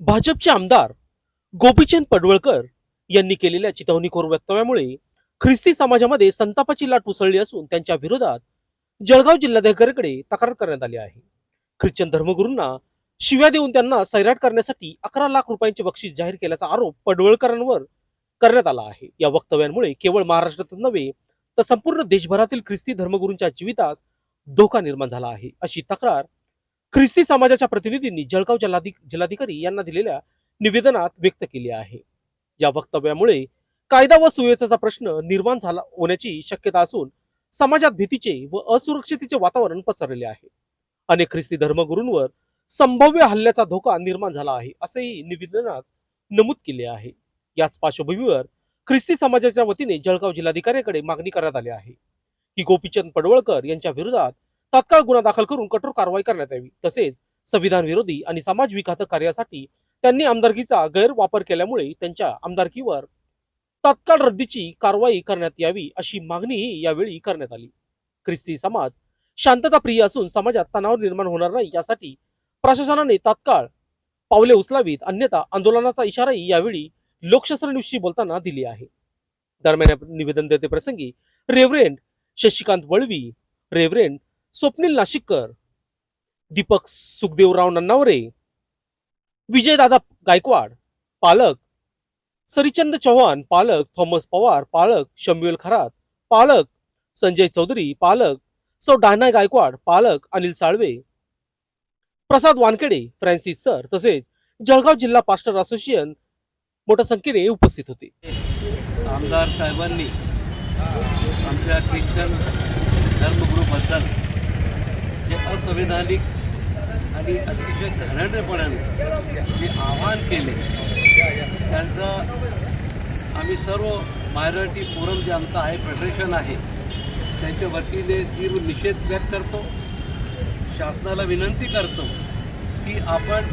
भाजपचे आमदार गोपीचंद पडवळकर यांनी केलेल्या चितवणीखोर वक्तव्यामुळे ख्रिस्ती समाजामध्ये संतापाची लाट उसळली असून त्यांच्या विरोधात जळगाव जिल्हाधिकाऱ्याकडे तक्रार करण्यात आली आहे. ख्रिश्चन धर्मगुरूंना शिव्या देऊन त्यांना सैराट करण्यासाठी अकरा लाख रुपयांचे बक्षीस जाहीर केल्याचा आरोप पडवळकरांवर करण्यात आला आहे. या वक्तव्यांमुळे केवळ महाराष्ट्रातच नव्हे तर संपूर्ण देशभरातील ख्रिस्ती धर्मगुरूंच्या जीवितास धोका निर्माण झाला आहे. अशी तक्रार ख्रिस्ती समाजाच्या प्रतिनिधींनी जळगाव जिल्हाधिक जिल्हाधिकारी यांना दिलेल्या निवेदनात व्यक्त केली आहे. या वक्तव्यामुळे कायदा व सुव्यवस्थेचा प्रश्न निर्माण झाला होण्याची शक्यता असून समाजात भीतीचे व असुरक्षितेचे वातावरण पसरलेले आहे. अनेक ख्रिस्ती धर्मगुरूंवर संभाव्य हल्ल्याचा धोका निर्माण झाला आहे असेही निवेदनात नमूद केले आहे. याच पार्श्वभूमीवर ख्रिस्ती समाजाच्या वतीने जळगाव जिल्हाधिकाऱ्याकडे मागणी करण्यात आली आहे. की गोपीचंद पडवळकर यांच्या विरोधात तात्काळ गुन्हा दाखल करून कठोर कारवाई करण्यात यावी. तसेच संविधान विरोधी आणि समाज विघातक कार्यासाठी त्यांनी आमदारकीचा गैरवापर केल्यामुळे त्यांच्या आमदारकीवर तात्काळ रद्दीची कारवाई करण्यात यावी अशी मागणीही यावेळी करण्यात आली. ख्रिस्ती समाज शांतता प्रिय असून समाजात तणाव निर्माण होणार नाही यासाठी प्रशासनाने तात्काळ पावले उचलावीत अन्यथा आंदोलनाचा इशाराही यावेळी लोकशास्त्र न्यूजशी बोलताना दिली आहे. दरम्यान निवेदन देते प्रसंगी रेव्हरेंड शशिकांत वळवी रेव्हरेंड स्वप्नील नाशिककर दीपक सुखदेवराव नन्नावरे विजयदादा गायकवाड पालक सरिचंद चव्हाण पालक थॉमस पवार पालक शम्युएल खरात पालक संजय चौधरी पालक सौ डायना गायकवाड पालक अनिल साळवे प्रसाद वानखेडे फ्रान्सिस सर तसेच जळगाव जिल्हा पास्टर असोसिएशन मोठ्या संख्येने उपस्थित होते. आमदार साहेबांनी आमच्या ख्रिश्चन धर्मगुरूबद्दल संविधानिक आणि अतिशय घाणेरडेपणाने जे आवाहन केले त्यांचं आम्ही सर्व मायनॉरिटी फोरम जे आमचं आहे फेडरेशन आहे त्यांच्या वतीने तीव्र निषेध व्यक्त करतो. शासनाला विनंती करतो की आपण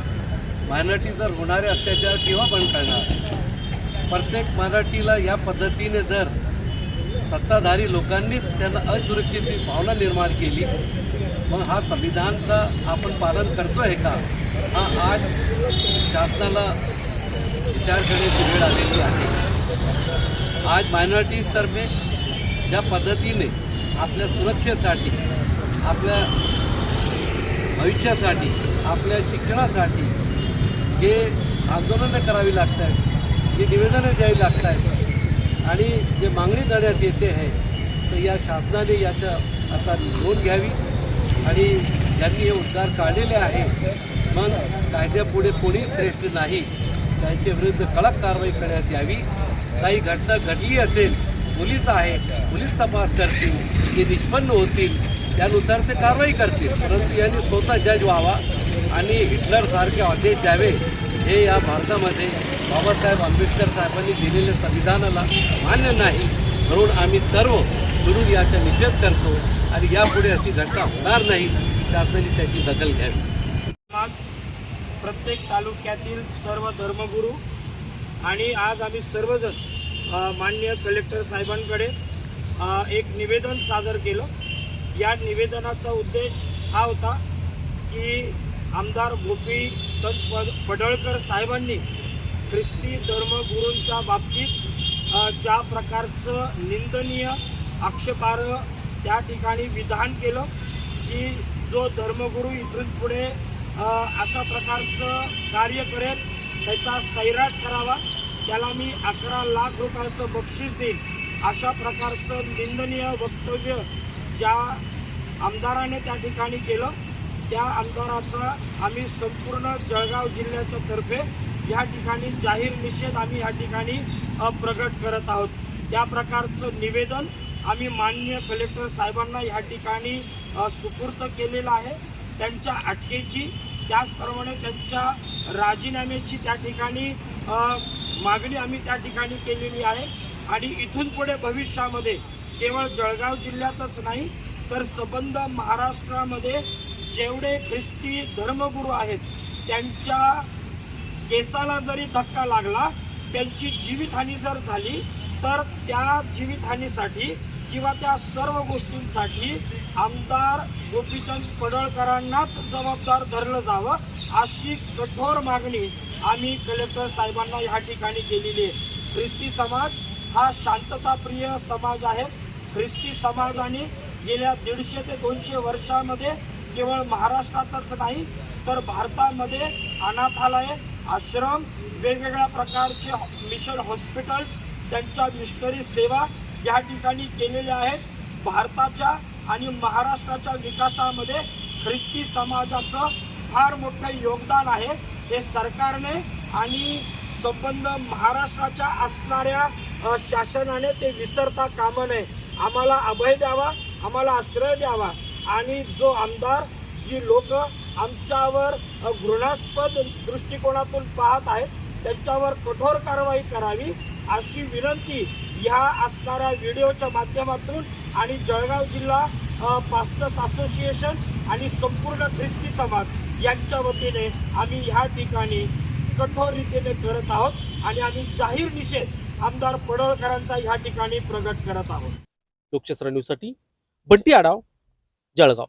मायनॉरिटी जर होणारे अत्याचार केव्हा बंद करणार? प्रत्येक मराठीला या पद्धतीने जर सत्ताधारी लोकांनीच त्यांना असुरक्षेची भावना निर्माण केली मग हा संविधानचं आपण पालन करतो आहे का? हा आज शासनाला विचार करण्याची वेळ आलेली आहे. आज मायनॉरिटीतर्फे ज्या पद्धतीने आपल्या सुरक्षेसाठी आपल्या भविष्यासाठी आपल्या शिक्षणासाठी जे आंदोलनं करावी लागत आहेत जे निवेदनं द्यावी लागत आहेत आणि जे मागणी करण्यात येते आहे तर या शासनाने याचं आता नोंद घ्यावी. आणि ज्यांनी हे उद्गार काढलेले आहे मग कायद्यापुढे कोणी श्रेष्ठ नाही. त्यांच्या विरुद्ध कडक कारवाई करण्यात यावी. काही घटना घडली असेल पोलीस आहे पोलीस तपास करतील ते निष्पन्न होतील त्यानुसार ते कारवाई करतील. परंतु यांनी स्वतः जज व्हावा आणि हिटलरसारखे आदेश द्यावे. हे या भारतामध्ये बाबासाहेब आंबेडकर साहेबांनी दिलेल्या संविधानाला मान्य नाही. म्हणून आम्ही सर्व मिळून याचा निषेध करतो. आणि यापुढे अशी घटना होणार नाही शासनाने त्याची दखल घ्यावी. आज प्रत्येक तालुक्यातील सर्व धर्मगुरू आणि आज आम्ही सर्वजण मान्य माननीय कलेक्टर साहेबांकडे एक निवेदन सादर केलं. या निवेदनाचा उद्देश हा होता की आमदार गोपीचंद पड पडळकर साहेबांनी ख्रिस्ती धर्मगुरूंच्या बाबतीत ज्या प्रकारचं निंदनीय आक्षेपार्ह त्या ठिकाणी विधान केलं की जो धर्मगुरू इथून पुढे अशा प्रकारचं कार्य करेल त्याचा सैराट करावा. त्याला मी अकरा लाख रुपयाचं बक्षीस देईन. अशा प्रकारचं निंदनीय वक्तव्य ज्या आमदाराने त्या ठिकाणी केलं त्या आमदाराचा आम्ही संपूर्ण जळगाव जिल्ह्याच्या तर्फे या ठिकाणी जाहीर निषेध आम्ही या ठिकाणी प्रकट प्रगट करत आहोत. त्या प्रकारचं निवेदन आम्ही माननीय कलेक्टर साहेबांना या ठिकाणी अ, सुपूर्द केलेलं आहे. त्यांच्या अटकेची त्याचप्रमाणे त्यांच्या राजीनाम्याची त्या ठिकाणी मागणी आम्ही त्या ठिकाणी केलेली आहे. आणि इथून पुढे भविष्यामध्ये केवळ जळगाव जिल्ह्यातच नाही तर संबंध महाराष्ट्रामध्ये जेवढे ख्रिस्ती धर्मगुरू आहेत त्यांच्या केसाला जरी धक्का लागला त्यांची जीवितहानी जर झाली तर त्या जीवितहानीसाठी किंवा त्या सर्व गोष्टींसाठी आमदार गोपीचंद पडळकरांनाच जबाबदार धरलं जावं अशी कठोर मागणी आम्ही कलेक्टर साहेबांना ह्या ठिकाणी केलेली आहे. ख्रिस्ती समाज हा शांतताप्रिय समाज आहे. ख्रिस्ती समाजाने गेल्या दीडशे ते दोनशे वर्षामध्ये केवळ महाराष्ट्रातच नाही तर भारतामध्ये अनाथालय आश्रम वेगवेगळ्या प्रकारचे मिशन हॉस्पिटल्स त्यांच्या मिशनरी सेवा या ठिकाणी केलेल्या आहेत. भारताच्या आणि महाराष्ट्राच्या विकासामध्ये ख्रिस्ती समाजाचं फार मोठं योगदान आहे. हे सरकारने आणि संबंध महाराष्ट्राच्या असणाऱ्या शासनाने ते विसरता कामा नये. आम्हाला अभय द्यावा आम्हाला आश्रय द्यावा. आणि जो आमदार जी लोक आमच्यावर घृणास्पद दृष्टिकोनातून पाहत आहेत त्यांच्यावर कठोर कारवाई करावी अशी विनंती ह्या असणाऱ्या व्हिडिओच्या माध्यमातून आणि जळगाव जिल्हा पास्टर्स असोसिएशन आणि संपूर्ण ख्रिस्ती समाज यांच्या वतीने आम्ही ह्या ठिकाणी कठोर रीतीने करत आहोत आणि आम्ही जाहीर निषेध आमदार पडळकरांचा ह्या ठिकाणी प्रगट करत आहोत. लोकशास्त्र न्यूजसाठी बंटी आडाव जळगाव.